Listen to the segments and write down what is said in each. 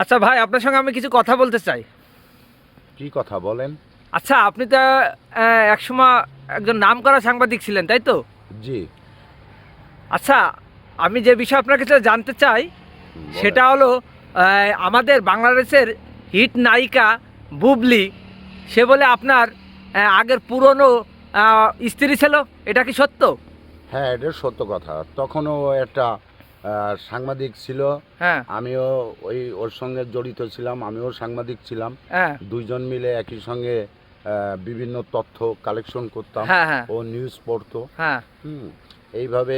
আচ্ছা ভাই আপনার সঙ্গে আমি কিছু কথা বলতে চাই। কি কথা বলেন? আচ্ছা আপনি তো একসময় একজন নাম করা সাংবাদিক ছিলেন তাই তো? জি। আচ্ছা আমি যে বিষয় আপনার কাছে জানতে চাই সেটা হলো আমাদের বাংলাদেশের হিট নায়িকা বুবলি সে বলে আপনার আগের পুরনো স্ত্রী ছিল এটা কি সত্য? হ্যাঁ এটা সত্য কথা। তখনও একটা সাংবাদিক ছিল। হ্যাঁ। আমিও ওই ওর সঙ্গে জড়িত ছিলাম আমিও সাংবাদিক ছিলাম। হ্যাঁ। দুইজন মিলে একই সঙ্গে বিভিন্ন তথ্য কালেকশন করতাম। হ্যাঁ ও নিউজ পড়তো। হ্যাঁ। হুম এইভাবে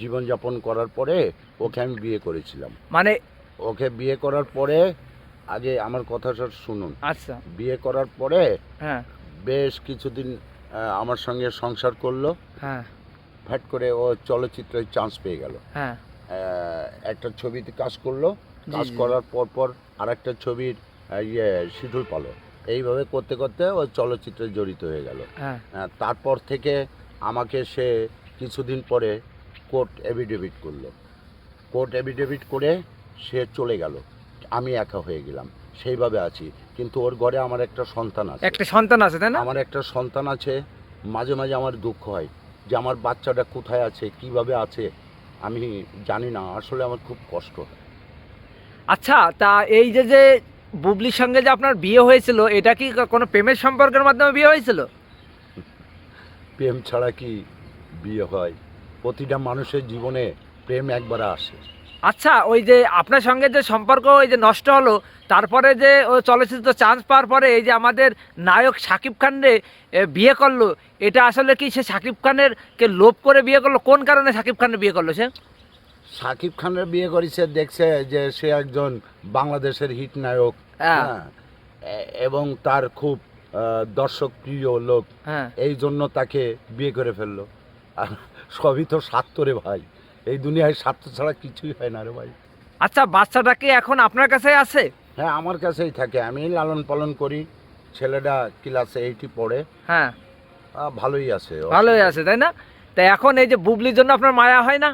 জীবনযাপন করার পরে ওকে আমি বিয়ে করেছিলাম। মানে ওকে বিয়ে করার পরে আগে আমার কথাটা শুনুন। আচ্ছা। বিয়ে করার পরে বেশ কিছুদিন আমার সঙ্গে সংসার করল। হ্যাঁ। ফ্যাট করে ও চলচ্চিত্রে চান্স পেয়ে গেল। হ্যাঁ। একটা ছবিতে কাজ করল। কাজ করার পর পর আর একটা ছবির ইয়ে শিডিউল পালো। এইভাবে করতে করতে ও চলচ্চিত্রে জড়িত হয়ে গেল। হ্যাঁ। তারপর থেকে আমাকে সে কিছুদিন পরে কোর্ট এভিডেভিট করল। কোর্ট এভিডেভিট করে সে চলে গেল। আমি একা হয়ে গেলাম। সেইভাবে আছি। কিন্তু ওর ঘরে আমার একটা সন্তান আছে। একটা সন্তান আছে তাই না? আমার একটা সন্তান আছে। মাঝে মাঝে আমার দুঃখ হয় যে আমার বাচ্চাটা কোথায় আছে কীভাবে আছে। আমি জানি না আসলে আমার খুব কষ্ট হয়। আচ্ছা তা এই যে যে বুবলির সঙ্গে যে আপনার বিয়ে হয়েছিল এটা কি কোনো প্রেমের সম্পর্কের মাধ্যমে বিয়ে হয়েছিল? প্রেম ছাড়া কি বিয়ে হয়? প্রতিটা মানুষের জীবনে প্রেম একবার আসে। আচ্ছা ওই যে আপনার সঙ্গে যে সম্পর্ক ওই যে নষ্ট হলো তারপরে যে ও চলচ্চিত্র চান্স পাওয়ার পরে এই যে আমাদের নায়ক শাকিব খানরে এ, বিয়ে করল এটা আসলে কি সে শাকিব খানের কে লোভ করে বিয়ে করল? কোন কারণে শাকিব খানের বিয়ে করল সে? সাকিব খানের বিয়ে করেছে দেখছে যে সে একজন বাংলাদেশের হিট নায়ক। হ্যাঁ। হ্যাঁ, এবং তার খুব দর্শক প্রিয় লোক। হ্যাঁ। এই জন্য তাকে বিয়ে করে ফেলল। সবই তো স্বার্থ রে ভাই। এই দুনিয়ায় স্বার্থ ছাড়া কিছুই হয় না রে ভাই। আচ্ছা বাচ্চাটা কি এখন আপনার কাছে আছে? হ্যাঁ আমার কাছেই থাকে। আমি লালন পালন করি। ছেলেটা ক্লাসে এইটি পড়ে। হ্যাঁ। ভালোই আছে ভালোই আছে তাই না? তা এখন এই যে বুবলির জন্য আপনার মায়া হয় না?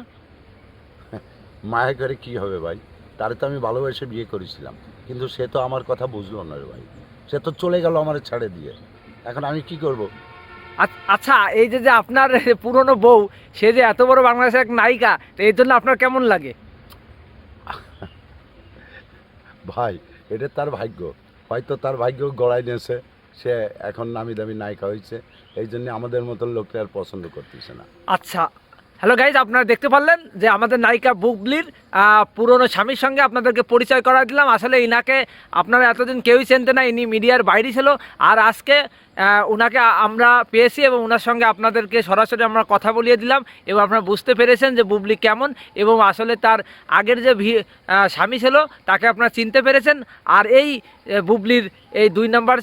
মায়া করে কি হবে ভাই? তারে তো আমি ভালোবেসে বিয়ে করেছিলাম। কিন্তু সে তো আমার কথা বুঝলো না রে ভাই। সে তো চলে গেল আমার ছেড়ে দিয়ে। এখন আমি কি করব? আচ্ছা এই যে যে আপনার পুরনো বউ সে যে এত বড় বাংলাদেশের এক নায়িকা তো এই জন্য আপনার কেমন লাগে? ভাই এটা তার ভাগ্য। হয়তো তার ভাগ্য গড়াই নিয়েছে সে এখন নামি দামি নায়িকা হয়েছে এই জন্য আমাদের মতন লোকটা আর পছন্দ করতেছে না। আচ্ছা হ্যালো গাইজ আপনারা দেখতে পারলেন যে আমাদের নায়িকা বুবলির পুরনো স্বামীর সঙ্গে আপনাদেরকে পরিচয় করা দিলাম। আসলে ইনাকে আপনারা এতদিন কেউই চেনতে না ইনি মিডিয়ার বাইরে ছিল। আর আজকে উনাকে আমরা পেয়েছি এবং ওনার সঙ্গে আপনাদেরকে সরাসরি আমরা কথা বলিয়ে দিলাম এবং আপনারা বুঝতে পেরেছেন যে বুবলি কেমন এবং আসলে তার আগের যে স্বামী ছিল, তাকে আপনারা চিনতে পেরেছেন। আর এই বুবলির এই দুই নম্বর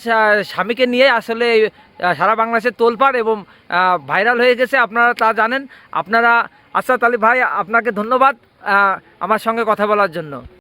স্বামীকে নিয়ে আসলে সারা বাংলাদেশে তোলপাড় এবং ভাইরাল হয়ে গেছে আপনারা তা জানেন। আপনারা আচ্ছা আলী ভাই, আপনাকে ধন্যবাদ আমার সঙ্গে কথা বলার জন্য।